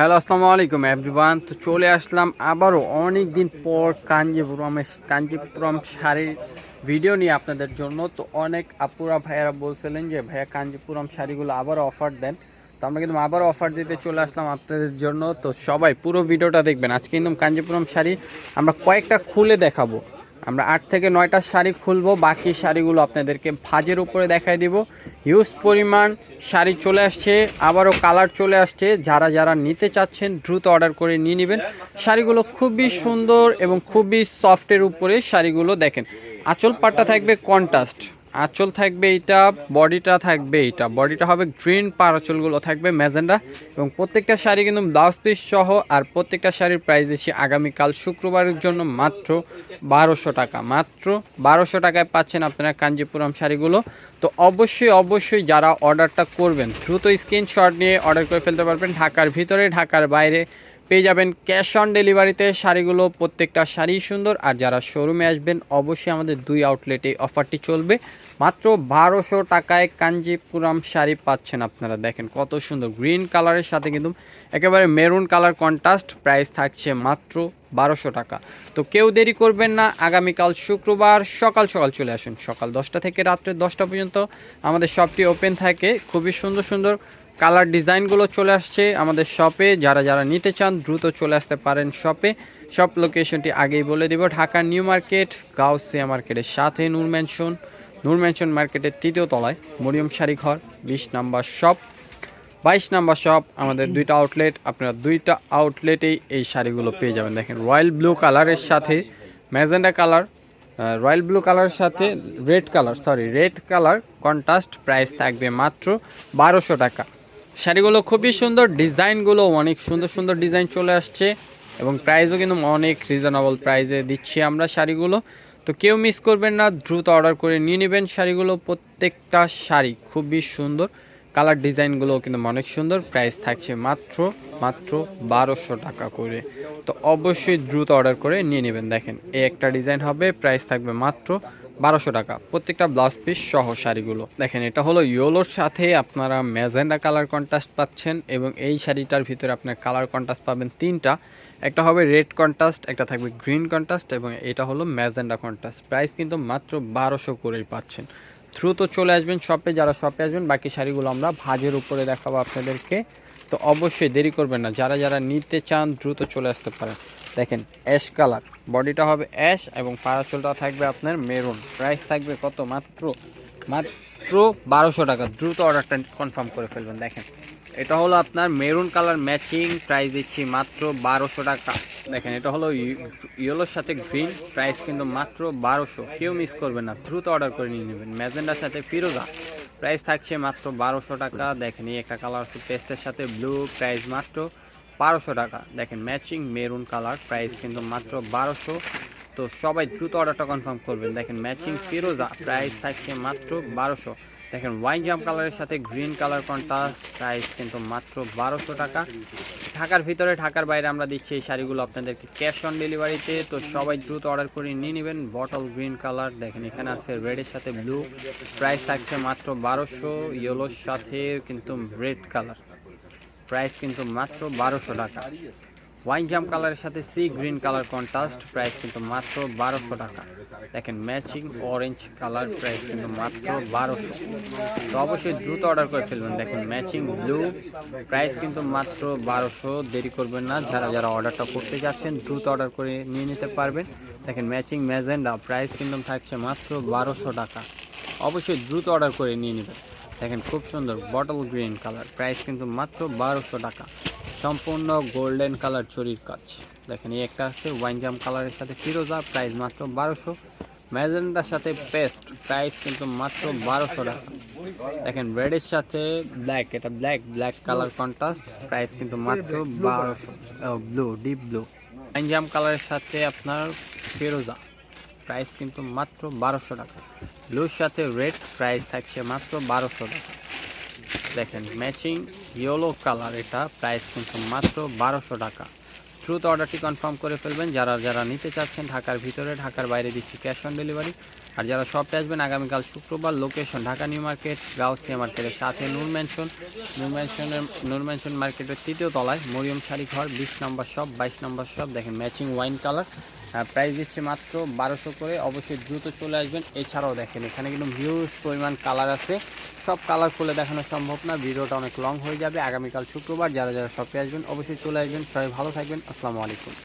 Hello আসসালামু আলাইকুম everyone তো চলে আসলাম আবারও অনেক দিন পর কাঞ্জিপুরমের কাঞ্জিপুরম শাড়ির ভিডিও নিয়ে আপনাদের জন্য। তো অনেক আপুরা ভাইয়ারা বলছিলেন যে, ভাইয়া, কাঞ্জিপুরম শাড়িগুলো আবারও অফার দেন। তো আমরা কিন্তু আবারও অফার দিতে চলে আসলাম আপনাদের জন্য। তো সবাই পুরো ভিডিওটা দেখবেন। আজকে কিন্তু কাঞ্জিপুরম শাড়ি আমরা কয়েকটা খুলে দেখাবো। আমরা আট থেকে নয়টা শাড়ি খুলবো, বাকি শাড়িগুলো আপনাদেরকে ভাজের উপরে দেখায় দিব। হিউজ পরিমাণ শাড়ি চলে আসছে, আবারও কালার চলে আসছে। যারা যারা নিতে চাচ্ছেন, দ্রুত অর্ডার করে নিয়ে নেবেন। শাড়িগুলো খুবই সুন্দর এবং খুবই সফটের উপরে শাড়িগুলো দেখেন। আঁচল পাটটা থাকবে কন্ট্রাস্ট আঁচল থাকবে এইটা, বডিটা থাকবে এইটা। বডিটা হবে গ্রিন, পার আঁচলগুলো থাকবে ম্যাজেন্ডা। এবং প্রত্যেকটা শাড়ি কিন্তু ব্লাউজ পিস সহ, আর প্রত্যেকটা শাড়ির প্রাইস দিচ্ছি আগামীকাল শুক্রবারের জন্য মাত্র বারোশো টাকা। মাত্র বারোশো টাকায় পাচ্ছেন আপনারা কাঞ্জিপুরম শাড়িগুলো। তো অবশ্যই অবশ্যই যারা অর্ডারটা করবেন, দ্রুত স্ক্রিনশট নিয়ে অর্ডার করে ফেলতে পারবেন। ঢাকার ভিতরে, ঢাকার বাইরে। পেয়ে যাবেন ক্যাশ অন ডেলিভারিতে শাড়িগুলো, প্রত্যেকটা শাড়ি সুন্দর। আর যারা শোরুমে আসবেন, অবশ্যই আমাদের দুই আউটলেটে অফারটি চলবে। মাত্র বারোশো টাকায় কাঞ্জিপুরম শাড়ি পাচ্ছেন আপনারা। দেখেন কত সুন্দর গ্রিন কালারের সাথে কিন্তু একেবারে মেরুন কালার কন্ট্রাস্ট প্রাইস থাকছে মাত্র বারোশো টাকা। তো কেউ দেরি করবেন না, আগামীকাল শুক্রবার সকাল সকাল চলে আসুন। সকাল দশটা থেকে রাত্রে দশটা পর্যন্ত আমাদের শপটি ওপেন থাকে। খুবই সুন্দর সুন্দর কালার ডিজাইনগুলো চলে আসছে আমাদের শপে। যারা যারা নিতে চান, দ্রুত চলে আসতে পারেন শপে। শপ লোকেশনটি আগেই বলে দিব। ঢাকা নিউ মার্কেট, গাউসিয়া মার্কেটের সাথে নূর ম্যানশন ম্যানশন মার্কেটের তৃতীয় তলায় মরিয়ম শাড়ি ঘর, বিশ নাম্বার শপ। বাইশ নাম্বার শপ, আমাদের দুইটা আউটলেট আপনারা দুইটা আউটলেটেই এই শাড়িগুলো পেয়ে যাবেন। দেখেন রয়্যাল ব্লু কালারের সাথে ম্যাজেন্ডা কালার রয়্যাল ব্লু কালারের সাথে red colour sorry red colour contrast price থাকবে মাত্র বারোশো টাকা। শাড়িগুলো খুবই সুন্দর, ডিজাইনগুলো অনেক সুন্দর সুন্দর ডিজাইন চলে আসছে এবং প্রাইসও কিন্তু অনেক রিজনেবল প্রাইসে দিচ্ছি আমরা শাড়িগুলো। তো কেউ মিস করবেন না, দ্রুত অর্ডার করে নিয়ে নেবেন শাড়িগুলো। প্রত্যেকটা শাড়ি খুবই সুন্দর কালার ডিজাইনগুলো কিন্তু অনেক সুন্দর প্রাইস থাকছে মাত্র মাত্র বারোশো টাকা করে। তো অবশ্যই দ্রুত অর্ডার করে নিয়ে নেবেন। দেখেন, এই একটা ডিজাইন হবে প্রাইস থাকবে মাত্র বারোশো টাকা। প্রত্যেকটা ব্লাউজ পিস সহ শাড়িগুলো। দেখেন, এটা হলো ইয়োলোর সাথে আপনারা ম্যাজেন্ডা কালার কন্ট্রাস্ট পাচ্ছেন এবং এই শাড়িটার ভিতরে আপনার কালার কন্ট্রাস্ট পাবেন তিনটা। একটা হবে রেড কন্ট্রাস্ট একটা থাকবে গ্রিন কন্ট্রাস্ট এবং এটা হলো ম্যাজেন্ডা কন্ট্রাস্ট প্রাইস কিন্তু মাত্র বারোশো করেই পাচ্ছেন। দ্রুত চলে আসবেন শপে যারা শপে আসবেন, বাকি শাড়িগুলো আমরা ভাজের উপরে দেখাবো আপনাদেরকে। তো অবশ্যই দেরি করবেন না, যারা যারা নিতে চান, দ্রুত চলে আসতে পারেন। দেখেন অ্যাশ কালার বডিটা হবে অ্যাশ এবং পারাচলটা থাকবে আপনার মেরুন প্রাইস থাকবে কত? মাত্র মাত্র বারোশো টাকা। দ্রুত অর্ডারটা কনফার্ম করে ফেলবেন, দেখেন। এটা হলো আপনার মেরুন কালার ম্যাচিং প্রাইস দিচ্ছি মাত্র বারোশো টাকা। দেখেন, এটা হলো ইয়েলোর সাথে গ্রিন প্রাইস কিন্তু মাত্র বারোশো। কেউ মিস করবেন না, দ্রুত অর্ডার করে নিয়ে নেবেন। ম্যাজেন্ডার সাথে ফিরোজা প্রাইস থাকছে মাত্র বারোশো টাকা। দেখেন, এই একটা কালার হচ্ছে পেস্টের সাথে ব্লু প্রাইস মাত্র বারোশো টাকা। দেখেন ম্যাচিং মেরুন কালার প্রাইস কিন্তু মাত্র বারোশো। তো সবাই দ্রুত অর্ডারটা কনফার্ম করবেন। দেখেন ম্যাচিং ফিরোজা প্রাইস থাকছে মাত্র বারোশো। দেখেন ওয়াইন জাম কালারের সাথে গ্রিন কালার কন্ট্রাস্ট প্রাইস কিন্তু মাত্র বারোশো টাকা। ঢাকার ভিতরে, ঢাকার বাইরে আমরা দিচ্ছি এই শাড়িগুলো আপনাদেরকে ক্যাশ অন ডেলিভারিতে তো সবাই দ্রুত অর্ডার করে নিয়ে নেবেন। বটল গ্রিন কালার দেখেন, এখানে আছে রেডের সাথে ব্লু প্রাইস থাকছে মাত্র বারোশো ইয়েলোর সাথে কিন্তু রেড কালার প্রাইস কিন্তু মাত্র বারোশো টাকা। ওয়াইন জাম কালারের সাথে sea green colour contrast price কিন্তু মাত্র বারোশো টাকা। দেখেন ম্যাচিং অরেঞ্জ কালার প্রাইস কিন্তু মাত্র বারোশো। তো অবশ্যই দ্রুত অর্ডার করে ফেলবেন। দেখেন ম্যাচিং ব্লু প্রাইস কিন্তু মাত্র বারোশো। দেরি করবেন না, যারা যারা অর্ডারটা করতে যাচ্ছেন, দ্রুত অর্ডার করে নিয়ে নিতে পারবেন। দেখেন ম্যাচিং ম্যাজেন্ডা প্রাইস কিন্তু থাকছে মাত্র বারোশো টাকা। অবশ্যই দ্রুত অর্ডার করে নিয়ে নেবেন। দেখেন খুব সুন্দর বটল গ্রিন কালার প্রাইস কিন্তু মাত্র বারোশো টাকা। সম্পূর্ণ গোল্ডেন কালার চুরির কাজ। দেখেন এই একটা আছে ওয়াইনজাম কালারের সাথে ফিরোজা প্রাইস মাত্র বারোশো। ম্যাজেন্ডার সাথে পেস্ট প্রাইস কিন্তু মাত্র বারোশো টাকা। দেখেন রেডের সাথে ব্ল্যাক এটা black black colour contrast price কিন্তু মাত্র বারোশো। ব্লু ডিপ ব্লু ওয়াইনজাম কালারের সাথে আপনার ফিরোজা। প্রাইস কিন্তু মাত্র বারোশো টাকা। ব্লুর সাথে রেড প্রাইস থাকছে মাত্র বারোশো টাকা। দেখেন, ম্যাচিং ইয়েলো কালার এটা, প্রাইস কিন্তু মাত্র বারোশো টাকা। দ্রুত অর্ডারটি কনফার্ম করে ফেলবেন। যারা যারা নিতে চাচ্ছেন, ঢাকার ভিতরে, ঢাকার বাইরে দিচ্ছি ক্যাশ অন ডেলিভারি। আর যারা শপে আসবেন, আগামীকাল শুক্রবার location Dhaka New Market, Gausia মার্কেটের সাথে নূর ম্যানশন। নূর ম্যানশনের, নূর ম্যানশন মার্কেটের তৃতীয় তলায় মরিয়ম শাড়ি ঘর বিশ নম্বর শপ, বাইশ নম্বর শপ। দেখেন, ম্যাচিং ওয়াইন কালার। প্রাইস দিচ্ছে মাত্র বারোশো করে। অবশ্যই দ্রুত চলে আসবেন। এছাড়াও দেখেন, এখানে কিন্তু হিউজ পরিমাণ কালার আছে। সব কালার খুলে দেখানো সম্ভব না। ভিডিওটা অনেক লং হয়ে যাবে। আগামীকাল শুক্রবার যারা যারা শপে আসবেন, অবশ্যই চলে আসবেন। সবাই ভালো থাকবেন। আসসালামু আলাইকুম।